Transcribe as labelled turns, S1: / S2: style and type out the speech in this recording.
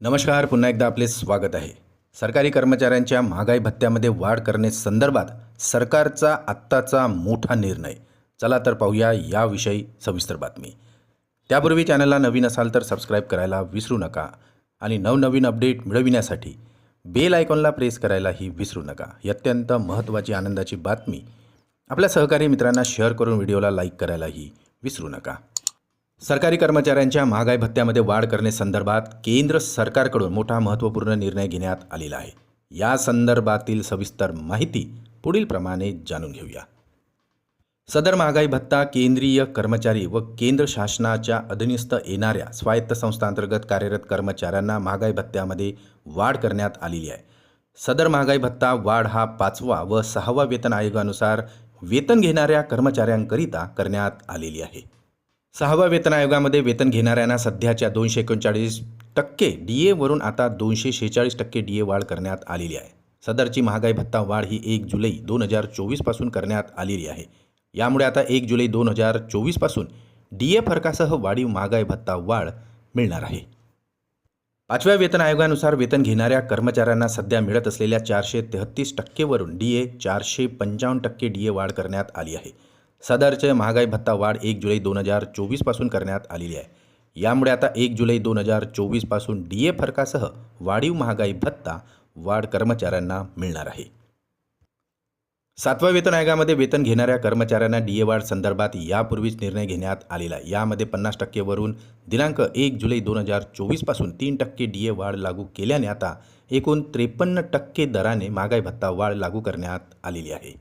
S1: नमस्कार पुन्हा एकदा आपले स्वागत आहे. सरकारी कर्मचाऱ्यांच्या महागाई भत्त्यामध्ये वाढ करणे संदर्भात सरकारचा आत्ताचा मोठा निर्णय. चला तर पाहूया याविषयी सविस्तर बातमी. त्यापूर्वी चॅनलला नवीन असाल तर सबस्क्राईब करायला विसरू नका आणि नवनवीन अपडेट मिळविण्यासाठी बेल आयकॉनला प्रेस करायलाही विसरू नका. ही अत्यंत महत्त्वाची आनंदाची बातमी. आपल्या सहकारी मित्रांना शेअर करून व्हिडिओला लाईक करायलाही विसरू नका. सरकारी कर्मचाऱ्यांच्या महागाई भत्त्यामध्ये वाढ करण्यासंदर्भात केंद्र सरकारकडून मोठा महत्त्वपूर्ण निर्णय घेण्यात आलेला आहे. या संदर्भातील सविस्तर माहिती पुढील प्रमाणे जाणून घेऊया. सदर महागाई भत्ता केंद्रीय कर्मचारी व केंद्र शासनाच्या अधीनस्थ येणाऱ्या स्वायत्त संस्थांतर्गत कार्यरत कर्मचाऱ्यांना महागाई भत्त्यामध्ये वाढ करण्यात आलेली आहे. सदर महागाई भत्ता वाढ हा पाचवा व सहावा वेतन आयोगानुसार वेतन घेणाऱ्या कर्मचाऱ्यांकरिता करण्यात आलेली आहे. सहाव्या वेतन आयोगामध्ये वेतन घेणाऱ्यांना सध्याच्या दोनशे एकोणचाळीस टक्के डी एवरून आता दोनशे शेहेचाळीस टक्के डी ए वाढ करण्यात आलेली आहे. सदरची महागाई भत्ता वाढ ही एक जुलै दोन हजार चोवीसपासून करण्यात आलेली आहे. यामुळे आता एक जुलै दोन हजार चोवीसपासून डी ए फरकासह वाढीव महागाई भत्ता वाढ मिळणार आहे. पाचव्या वेतन आयोगानुसार वेतन घेणाऱ्या कर्मचाऱ्यांना सध्या मिळत असलेल्या चारशे तेहत्तीस टक्केवरून डी ए चारशे पंचावन्न टक्के डी ए वाढ करण्यात आली आहे. सदरचे महागाई भत्ता वाढ एक जुलै दोन हजार चोवीसपासून करण्यात आलेली आहे. यामुळे आता एक जुलै दोन हजार चोवीसपासून डी ए फरकासह वाढीव महागाई भत्ता वाढ कर्मचाऱ्यांना मिळणार आहे. सातव्या वेतन आयोगामध्ये वेतन घेणाऱ्या कर्मचाऱ्यांना डी ए वाढ संदर्भात यापूर्वीच निर्णय घेण्यात आलेला यामध्ये पन्नास टक्केवरून दिनांक एक जुलै दोन हजार चोवीसपासून तीन टक्के डी ए वाढ लागू केल्याने आता एकूण त्रेपन्न टक्के दराने महागाई भत्ता वाढ लागू करण्यात आलेली आहे.